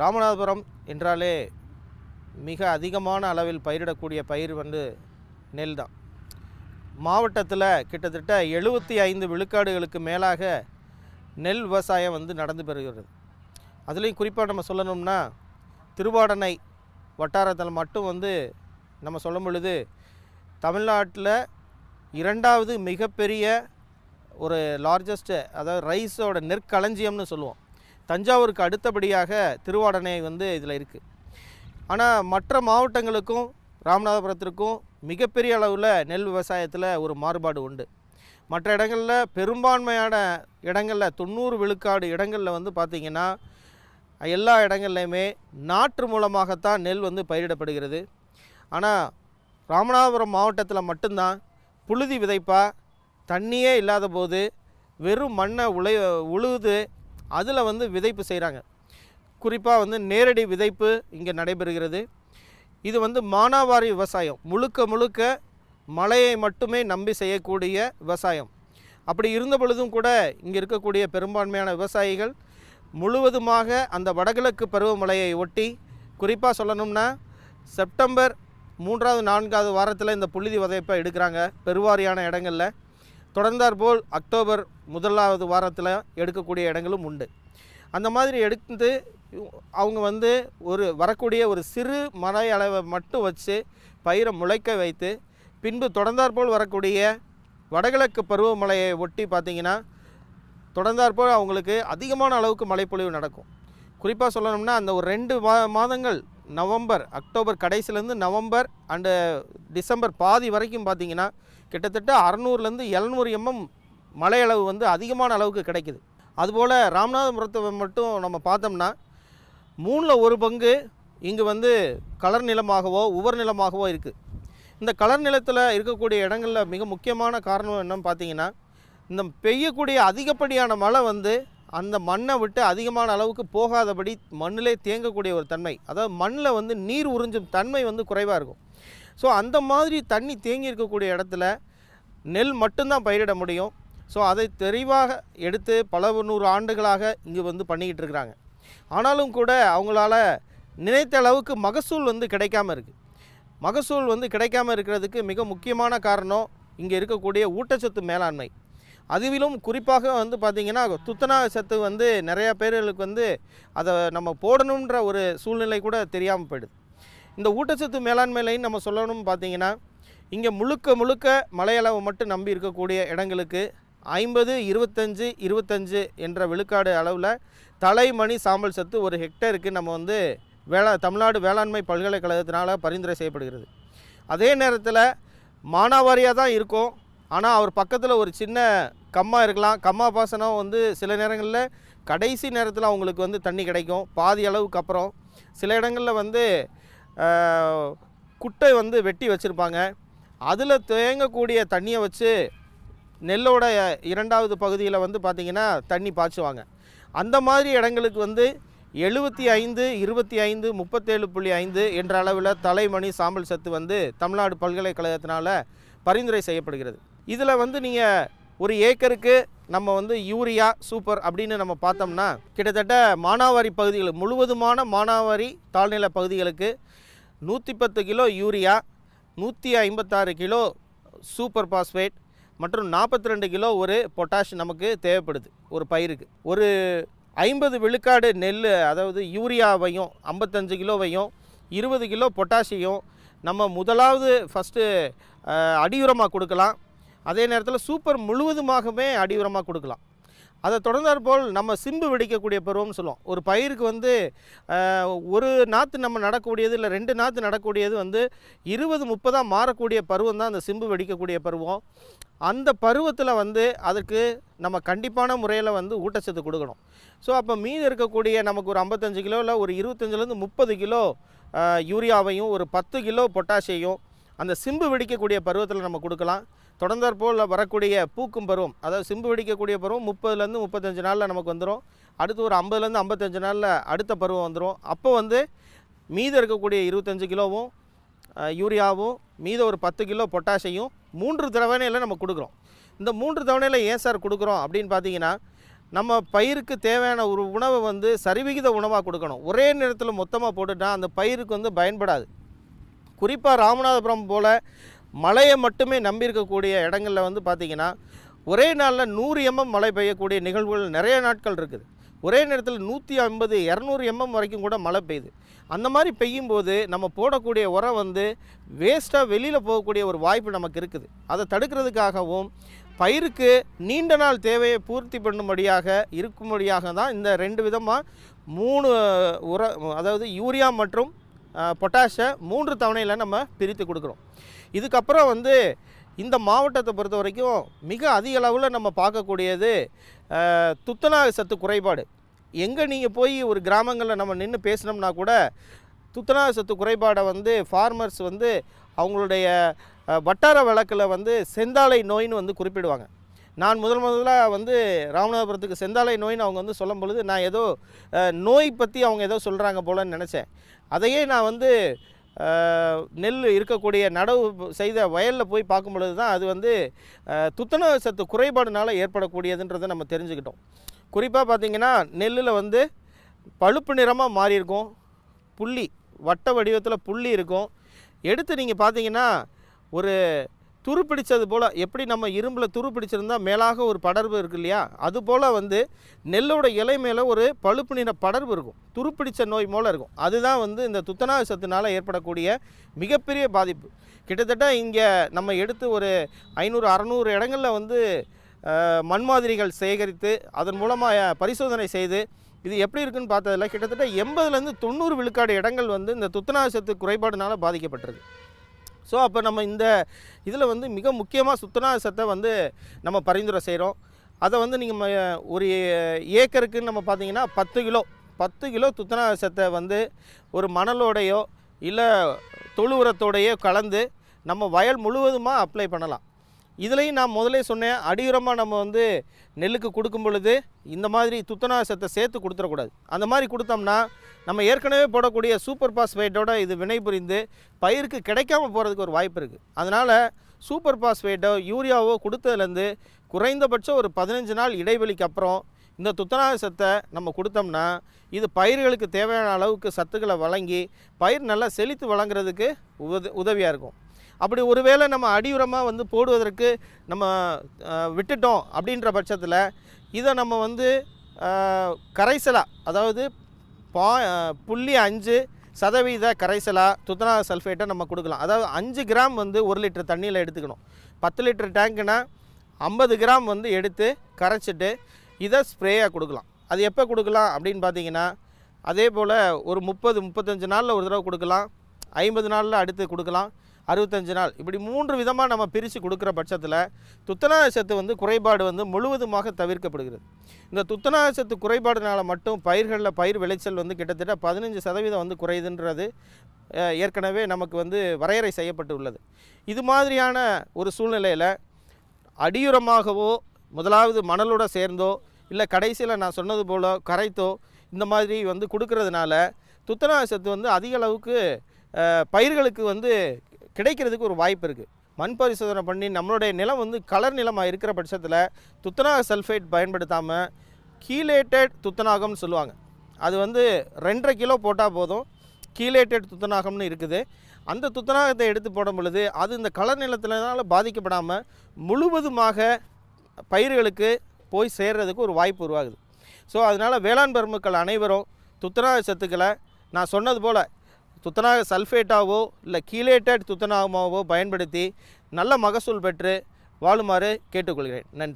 ராமநாதபுரம் என்றாலே மிக அதிகமான அளவில் பயிரிடக்கூடிய பயிர் வந்து நெல் தான் மாவட்டத்தில் கிட்டத்தட்ட எழுபத்தி ஐந்து விழுக்காடுகளுக்கு மேலாக நெல் விவசாயம் வந்து நடந்து பெறுகிறது. அதுலேயும் குறிப்பாக நம்ம சொல்லணும்னா திருவாடனை வட்டாரத்தில் மட்டும் வந்து நம்ம சொல்லும் பொழுது தமிழ்நாட்டில் இரண்டாவது மிகப்பெரிய ஒரு லார்ஜஸ்ட்டு அதாவது ரைஸோட நெற்களஞ்சியம்னு சொல்லுவோம். தஞ்சாவூருக்கு அடுத்தபடியாக திருவாடனை வந்து இதில் இருக்குது ஆனால் மற்ற மாவட்டங்களுக்கும் ராமநாதபுரத்திற்கும் மிகப்பெரிய அளவில் நெல் விவசாயத்தில் ஒரு மாறுபாடு உண்டு. மற்ற இடங்களில் பெரும்பான்மையான இடங்களில் தொண்ணூறு விழுக்காடு இடங்களில் வந்து பார்த்திங்கன்னா எல்லா இடங்கள்லையுமே நாற்று மூலமாகத்தான் நெல் வந்து பயிரிடப்படுகிறது. ஆனால் ராமநாதபுரம் மாவட்டத்தில் மட்டும்தான் புழுதி விதைப்பாக தண்ணியே இல்லாத போது வெறும் மண்ணை உழை உழுது அதில் வந்து விதைப்பு செய்கிறாங்க குறிப்பாக வந்து நேரடி விதைப்பு இங்கே நடைபெறுகிறது. இது வந்து மானாவாரி விவசாயம். முழுக்க முழுக்க மழையை மட்டுமே நம்பி செய்யக்கூடிய விவசாயம். அப்படி இருந்த பொழுதும் கூட இங்கே இருக்கக்கூடிய பெரும்பான்மையான விவசாயிகள் முழுவதுமாக அந்த வடகிழக்கு பருவமழையை ஒட்டி குறிப்பாக சொல்லணும்னா செப்டம்பர் மூன்றாவது நான்காவது வாரத்தில் இந்த புழுதி விதைப்பை எடுக்கிறாங்க பெருவாரியான இடங்களில். தொடர்ந்தாற்போல் அக்டோபர் முதலாவது வாரத்தில் எடுக்கக்கூடிய இடங்களும் உண்டு. அந்த மாதிரி எடுத்து அவங்க வந்து ஒரு வரக்கூடிய ஒரு சிறு மழை அளவை மட்டும் வச்சு பயிரை முளைக்க வைத்து பின்பு தொடர்ந்தாற்போல் வரக்கூடிய வடகிழக்கு பருவமழையை ஒட்டி பார்த்திங்கன்னா தொடர்ந்தாற்போல் அவங்களுக்கு அதிகமான அளவுக்கு மழைப்பொழிவு நடக்கும். குறிப்பாக சொல்லணும்னா அந்த ஒரு ரெண்டு மா மாதங்கள் நவம்பர் அக்டோபர் கடைசிலேருந்து நவம்பர் அண்டு டிசம்பர் பாதி வரைக்கும் பார்த்திங்கன்னா கிட்டத்தட்ட அறநூறுலேருந்து எழுநூறு எம்எம் மழையளவு வந்து அதிகமான அளவுக்கு கிடைக்குது. அதுபோல் ராமநாதபுரத்தை மட்டும் நம்ம பார்த்தோம்னா மூணில் ஒரு பங்கு இங்கு வந்து கலர் நிலமாகவோ உவர் நிலமாகவோ இருக்குது இந்த கலர் நிலத்தில் இருக்கக்கூடிய இடங்களில் மிக முக்கியமான காரணம் என்னன்னு பார்த்தீங்கன்னா இந்த பெய்யக்கூடிய அதிகப்படியான மழை வந்து அந்த மண்ணை விட்டு அதிகமான அளவுக்கு போகாதபடி மண்ணிலே தேங்கக்கூடிய ஒரு தன்மை. அதாவது மண்ணில் வந்து நீர் உறிஞ்சும் தன்மை வந்து குறைவாக இருக்கும். ஸோ அந்த மாதிரி தண்ணி தேங்கி இருக்கக்கூடிய இடத்துல நெல் மட்டும்தான் பயிரிட முடியும். ஸோ அதை தெளிவாக எடுத்து பல நூறு ஆண்டுகளாக இங்கே வந்து பண்ணிக்கிட்டு இருக்கிறாங்க. ஆனாலும் கூட அவங்களால நினைத்த அளவுக்கு மகசூல் வந்து கிடைக்காம இருக்குது மகசூல் வந்து கிடைக்காம இருக்கிறதுக்கு மிக முக்கியமான காரணம் இங்கே இருக்கக்கூடிய ஊட்டச்சத்து மேலாண்மை. அதுவிலும் குறிப்பாக வந்து பார்த்திங்கன்னா துத்தநாக சத்து வந்து நிறையா பேர்களுக்கு வந்து அதை நம்ம போடணுன்ற ஒரு சூழ்நிலை கூட தெரியாமல் போயிடுது. இந்த ஊட்டச்சத்து மேலாண்மையிலையும் நம்ம சொல்லணும் பார்த்தீங்கன்னா இங்கே முழுக்க முழுக்க மலையளவு மட்டும் நம்பி இருக்கக்கூடிய இடங்களுக்கு ஐம்பது இருபத்தஞ்சு இருபத்தஞ்சு என்ற விழுக்காடு அளவில் தலைமணி சாம்பல் சத்து ஒரு ஹெக்டருக்கு நம்ம வந்து வேளா தமிழ்நாடு வேளாண்மை பல்கலைக்கழகத்தினால் பரிந்துரை செய்யப்படுகிறது. அதே நேரத்தில் மானாவாரியாக தான் இருக்கும். ஆனால் அவர் பக்கத்தில் ஒரு சின்ன கம்மா இருக்கலாம். கம்மா பாசனம் வந்து சில நேரங்களில் கடைசி நேரத்தில் அவங்களுக்கு வந்து தண்ணி கிடைக்கும். பாதி அளவுக்கு அப்புறம் சில இடங்களில் வந்து குட்டை வந்து வெட்டி வச்சுருப்பாங்க. அதில் தேங்கக்கூடிய தண்ணியை வச்சு நெல்லோட இரண்டாவது பகுதியில் வந்து பார்த்திங்கன்னா தண்ணி பாய்ச்சுவாங்க. அந்த மாதிரி இடங்களுக்கு வந்து எழுபத்தி ஐந்து இருபத்தி ஐந்து முப்பத்தேழு புள்ளி ஐந்து என்ற அளவில் தலைமணி சாம்பல் சத்து வந்து தமிழ்நாடு பல்கலைக்கழகத்தினால் பரிந்துரை செய்யப்படுகிறது. இதில் வந்து நீங்கள் ஒரு ஏக்கருக்கு நம்ம வந்து யூரியா சூப்பர் அப்படின்னு நம்ம பார்த்தோம்னா கிட்டத்தட்ட மானாவாரி பகுதிகள் முழுவதுமான மானாவாரி தாழ்நில பகுதிகளுக்கு நூற்றி பத்து கிலோ யூரியா நூற்றி ஐம்பத்தாறு கிலோ சூப்பர் பாஸ்பேட் மற்றும் நாற்பத்தி ரெண்டு கிலோ ஒரு பொட்டாஷ் நமக்கு தேவைப்படுது ஒரு பயிருக்கு. ஒரு ஐம்பது விழுக்காடு நெல் அதாவது யூரியாவையும் ஐம்பத்தஞ்சு கிலோவையும் இருபது கிலோ பொட்டாஷையும் நம்ம முதலாவது ஃபஸ்ட்டு அடியுரமாக கொடுக்கலாம். அதே நேரத்தில் சூப்பர் முழுவதுமாகவே அடியுரமாக கொடுக்கலாம். அதை தொடர்ந்தாற்போல் நம்ம சிம்பு வெடிக்கக்கூடிய பருவம்னு சொல்லுவோம். ஒரு பயிருக்கு வந்து ஒரு நாற்று நம்ம நடக்கக்கூடியது இல்லை ரெண்டு நாற்று நடக்கக்கூடியது வந்து இருபது முப்பதாக மாறக்கூடிய பருவம் தான் அந்த சிம்பு வெடிக்கக்கூடிய பருவம். அந்த பருவத்தில் வந்து அதுக்கு நம்ம கண்டிப்பான முறையில் வந்து ஊட்டச்சத்து கொடுக்கணும். ஸோ அப்போ மீது இருக்கக்கூடிய நமக்கு ஒரு ஐம்பத்தஞ்சு கிலோ இல்லை ஒரு இருபத்தஞ்சிலேருந்து முப்பது கிலோ யூரியாவையும் ஒரு பத்து கிலோ பொட்டாசியையும் அந்த சிம்பு வெடிக்கக்கூடிய பருவத்தில் நம்ம கொடுக்கலாம். தொடர்ந்தற்போல் வரக்கூடிய பூக்கும் பருவம் அதாவது சிம்பு வெடிக்கக்கூடிய பருவம் முப்பதுலேருந்து முப்பத்தஞ்சு நாளில் நமக்கு வந்துடும் அடுத்து ஒரு ஐம்பதுலேருந்து ஐம்பத்தஞ்சு நாளில் அடுத்த பருவம் வந்துடும் அப்போ வந்து மீதம் இருக்கக்கூடிய இருபத்தஞ்சு கிலோவும் யூரியாவும் மீதம் ஒரு பத்து கிலோ பொட்டாஷையும் மூன்று தவணையில் நம்ம கொடுக்குறோம். இந்த மூன்று தவணையில் ஏன் சார் கொடுக்குறோம் அப்படின்னு பார்த்தீங்கன்னா நம்ம பயிருக்கு தேவையான ஒரு உணவை வந்து சரிவிகித உணவாக கொடுக்கணும். ஒரே நேரத்தில் மொத்தமாக போட்டுட்டால் அந்த பயிருக்கு வந்து பயன்படாது. குறிப்பாக ராமநாதபுரம் போல் மழையை மட்டுமே நம்பி இருக்கக்கூடிய இடங்களில் வந்து பார்த்திங்கன்னா ஒரே நாளில் நூறு எம்எம் மழை பெய்யக்கூடிய நிகழ்வுகள் நிறைய நாட்கள் இருக்குது. ஒரே நேரத்தில் நூற்றி ஐம்பது இரநூறு எம்எம் வரைக்கும் கூட மழை பெய்யுது. அந்த மாதிரி பெய்யும்போது நம்ம போடக்கூடிய உரம் வந்து வேஸ்ட்டாக வெளியில் போகக்கூடிய ஒரு வாய்ப்பு நமக்கு இருக்குது. அதை தடுக்கிறதுக்காகவும் பயிருக்கு நீண்ட நாள் தேவையை பூர்த்தி பண்ணும்படியாக இருக்கும்படியாக தான் இந்த ரெண்டு விதமாக மூணு உர அதாவது யூரியா மற்றும் பொட்டாஷை மூன்று தவணையில் நம்ம பிரித்து கொடுக்குறோம். இதுக்கப்புறம் வந்து இந்த மாவட்டத்தை பொறுத்த வரைக்கும் மிக அதிக அளவில் நம்ம பார்க்கக்கூடியது துத்தநாக சத்து குறைபாடு. எங்கே நீங்கள் போய் ஒரு கிராமங்களில் நம்ம நின்று பேசினோம்னா கூட துத்தநாக சத்து குறைபாடை வந்து ஃபார்மர்ஸ் வந்து அவங்களுடைய வட்டார வழக்கில் வந்து செந்தாழை நோயின்னு வந்து குறிப்பிடுவாங்க. நான் முதல் முதலாக வந்து ராமநாதபுரத்துக்கு செந்தாலை நோயின்னு அவங்க வந்து சொல்லும் பொழுது நான் ஏதோ நோய் பற்றி அவங்க ஏதோ சொல்கிறாங்க போலன்னு நினச்சேன். அதையே நான் வந்து நெல் இருக்கக்கூடிய நடவு செய்த வயலில் போய் பார்க்கும் பொழுது தான் அது வந்து அஹ், துத்தநாக சத்து குறைபாடுனால ஏற்படக்கூடியதுன்றதை நம்ம தெரிஞ்சுக்கிட்டோம். குறிப்பாக பார்த்தீங்கன்னா நெல்லில் வந்து பழுப்பு நிறமாக மாறியிருக்கும். புள்ளி வட்ட வடிவத்தில் புள்ளி இருக்கும். எடுத்து நீங்கள் பார்த்தீங்கன்னா ஒரு துரு பிடிச்சது போல் எப்படி நம்ம இரும்பில் துரு பிடிச்சிருந்தால் மேலாக ஒரு படர்வு இருக்கு இல்லையா? அது போல் வந்து நெல்லோட இலை மேலே ஒரு பழுப்பு நிற படர்வு இருக்கும். துரு பிடிச்ச நோய் போல் இருக்கும். அதுதான் வந்து இந்த துத்தநாக சத்துனால் ஏற்படக்கூடிய மிகப்பெரிய பாதிப்பு. கிட்டத்தட்ட இங்கே நம்ம எடுத்து ஒரு ஐநூறு அறநூறு இடங்களில் வந்து மண் மாதிரிகள் சேகரித்து அதன் மூலமாக பரிசோதனை செய்து இது எப்படி இருக்குன்னு பார்த்ததில் கிட்டத்தட்ட எண்பதுலேருந்து தொண்ணூறு விழுக்காடு இடங்கள் வந்து இந்த துத்தநாக சத்து குறைபாடுனால பாதிக்கப்பட்டிருக்கு. ஸோ அப்போ நம்ம இந்த இதில் வந்து மிக முக்கியமாக சுத்தநாசத்தை வந்து நம்ம பரிந்துரை செய்கிறோம் அதை வந்து நீங்கள் ஒரு ஏக்கருக்குன்னு நம்ம பார்த்தீங்கன்னா பத்து கிலோ பத்து கிலோ துத்தநாசத்தை வந்து ஒரு மணலோடையோ இல்லை தொழு உரத்தோடையோ கலந்து நம்ம வயல் முழுவதுமாக அப்ளை பண்ணலாம். இதுலேயும் நான் முதலே சொன்னேன் அடியுரமாக நம்ம வந்து நெல்லுக்கு கொடுக்கும் பொழுது இந்த மாதிரி துத்தநாசத்தை சேர்த்து கொடுத்துடக்கூடாது. அந்த மாதிரி கொடுத்தோம்னா நம்ம ஏற்கனவே போடக்கூடிய சூப்பர் பாஸ்பேட்டோட இது வினைபுரிந்து பயிருக்கு கிடைக்காம போகிறதுக்கு ஒரு வாய்ப்பு இருக்குது அதனால் சூப்பர் பாஸ்பேட்டோ யூரியாவோ கொடுத்ததுலேருந்து குறைந்தபட்சம் ஒரு பதினஞ்சு நாள் இடைவெளிக்கு அப்புறம் இந்த துத்தநாக சத்தை நம்ம கொடுத்தோம்னா இது பயிர்களுக்கு தேவையான அளவுக்கு சத்துக்களை வழங்கி பயிர் நல்லா செழித்து வழங்குறதுக்கு உத உதவியாக இருக்கும். அப்படி ஒருவேளை நம்ம அடியுரமாக வந்து போடுவதற்கு நம்ம விட்டுட்டோம் அப்படின்ற பட்சத்தில் இதை நம்ம வந்து கரைசலாக அதாவது பா புள்ளி அஞ்சு சதவீத கரைசலாக துத்தநாக சல்ஃபேட்டை நம்ம கொடுக்கலாம். அதாவது அஞ்சு கிராம் வந்து ஒரு லிட்டர் தண்ணியில் எடுத்துக்கணும். பத்து லிட்டர் டேங்க்குனா ஐம்பது கிராம் வந்து எடுத்து கரைச்சிட்டு இதை ஸ்ப்ரேயாக கொடுக்கலாம். அது எப்போ கொடுக்கலாம் அப்படின்னு பார்த்தீங்கன்னா அதே போல் ஒரு முப்பது முப்பத்தஞ்சு நாளில் ஒரு தடவை கொடுக்கலாம். ஐம்பது நாளில் அடுத்து கொடுக்கலாம். அறுபத்தஞ்சு நாள். இப்படி மூன்று விதமாக நம்ம பிரித்து கொடுக்குற பட்சத்தில் துத்தநாக சத்து வந்து குறைபாடு வந்து முழுவதுமாக தவிர்க்கப்படுகிறது. இந்த துத்தநாக சத்து குறைபாடுனால மட்டும் பயிர்களில் பயிர் விளைச்சல் வந்து கிட்டத்தட்ட பதினஞ்சு சதவீதம் வந்து குறையுதுன்றது ஏற்கனவே நமக்கு வந்து வரையறை செய்யப்பட்டு உள்ளது இது மாதிரியான ஒரு சூழ்நிலையில் அடியுரமாகவோ முதலாவது மணலோட சேர்ந்தோ இல்லை கடைசியில் நான் சொன்னது போல் கரைத்தோ இந்த மாதிரி வந்து கொடுக்கறதுனால துத்தநாக சத்து வந்து அதிக அளவுக்கு பயிர்களுக்கு வந்து கிடைக்கிறதுக்கு ஒரு வாய்ப்பு இருக்குது மண் பரிசோதனை பண்ணி நம்மளுடைய நிலம் வந்து கலர் நிலமாக இருக்கிற பட்சத்தில் துத்தநாக சல்ஃபேட் பயன்படுத்தாமல் கீலேட்டட் துத்தநாகம்னு சொல்லுவாங்க. அது வந்து ரெண்டரை கிலோ போட்டால் போதும். கீலேட்டட் துத்தநாகம்னு இருக்குது. அந்த துத்தநாகத்தை எடுத்து போடும் பொழுது அது இந்த கலர் நிலத்தினால பாதிக்கப்படாமல் முழுவதுமாக பயிர்களுக்கு போய் சேர்றதுக்கு ஒரு வாய்ப்பு உருவாகுது. ஸோ அதனால் வேளாண் பெருமக்கள் அனைவரும் துத்தநாக சத்துக்களை நான் சொன்னது போல் துத்தநாக சல்ஃபேட்டாவோ இல்லை கீலேட்டட் துத்தநாகமாவோ பயன்படுத்தி நல்ல மகசூல் பெற்று வாழுமாறு கேட்டுக்கொள்கிறேன். நன்றி.